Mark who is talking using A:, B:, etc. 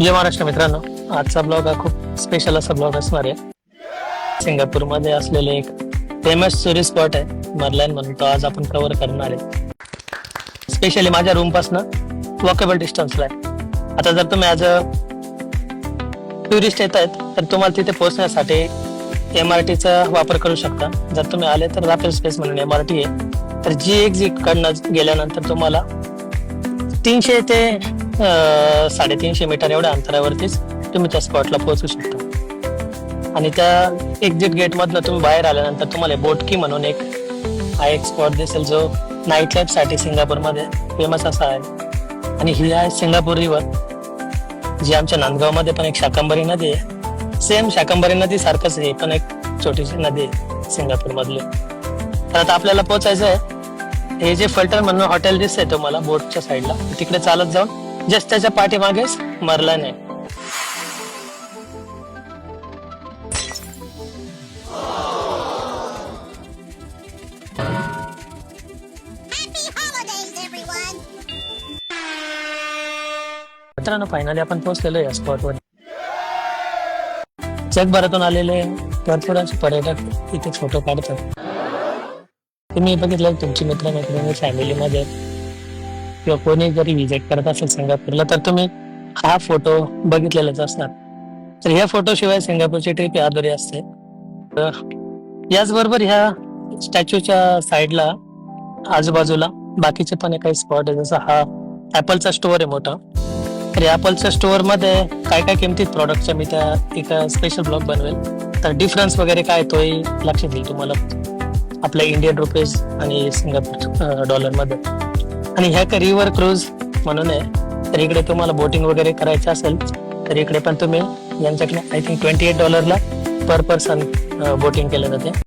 A: जय महाराष्ट्र मित्रांनो. आजचा ब्लॉग हा खूप स्पेशल असा ब्लॉग असणार आहे. सिंगापूरमध्ये असलेले एक फेमस टुरिस्ट स्पॉट आहे मरलाईन म्हणून तो आज आपण कव्हर करणार आहे. स्पेशली माझ्या रूम वॉकेबल डिस्टन्सला आहे. आता जर तुम्ही ॲज अ टुरिस्ट येत आहेत तर तुम्हाला तिथे पोहोचण्यासाठी एम आर टीचा वापर करू शकता. जर तुम्ही आले तर राफेल स्पेस म्हणून एम आर टी आहे. तर जी एक्झिट कडनं गेल्यानंतर तुम्हाला तीनशे ते साडेतीनशे मीटर एवढ्या अंतरावरतीच तुम्ही त्या स्पॉटला पोहोचू शकता. आणि त्या एक्झिट गेट मधनं तुम्ही बाहेर आल्यानंतर तुम्हाला बोटकी म्हणून एक हा एक स्पॉट दिसेल जो नाईट लाईफसाठी सिंगापूरमध्ये फेमस असा आहे. आणि ही आहे सिंगापूर रिव्हर जी आमच्या नांदगावमध्ये पण एक शाकंबरी नदी आहे. सेम शाकंबरी नदी सारखंच आहे पण एक छोटीशी नदी आहे सिंगापूर मधली तर आता आपल्याला पोहोचायचं आहे हे जे फलटण म्हणून हॉटेल दिसतंय तुम्हाला बोटच्या साईडला तिकडे चालत जाऊन जस्ट त्याच्या पाठीमागेच
B: holidays, everyone!
A: मित्रांनो फायनली आपण पोहोचलेलो या स्पॉटवर जगभरातून आलेले भरपूर असे पर्यटक इथे फोटो काढतात. तुम्ही बघितलं तुमची मित्र मैत्रिणी फॅमिलीमध्ये किंवा कोणी जरी व्हिजिट करत असेल सिंगापूरला तर तुम्ही हा फोटो बघितलेलाच असणार. तर ह्या फोटो शिवाय सिंगापूरची ट्रिप अधुरी असते. तर याचबरोबर ह्या स्टॅच्यूच्या साईडला आजूबाजूला बाकीचे पण काही स्पॉट आहे जसं हा ऍपलचा स्टोअर आहे मोठा. तर ऍपलच्या स्टोअरमध्ये काय काय किमतीत प्रॉडक्टच्या मी त्या एका स्पेशल ब्लॉग बनवेल. तर डिफरन्स वगैरे काय तोही लक्षात येईल तुम्हाला. आपल्या इंडियन रुपीज आणि सिंगापूर डॉलरमध्ये. आणि ह्या का रिव्हर क्रूज म्हणून आहे. तर इकडे तुम्हाला बोटिंग वगैरे करायचं असेल तर इकडे पण तुम्ही यांच्याकडे आय थिंक ट्वेंटी एट डॉलरला पर पर्सन बोटिंग केलं जाते.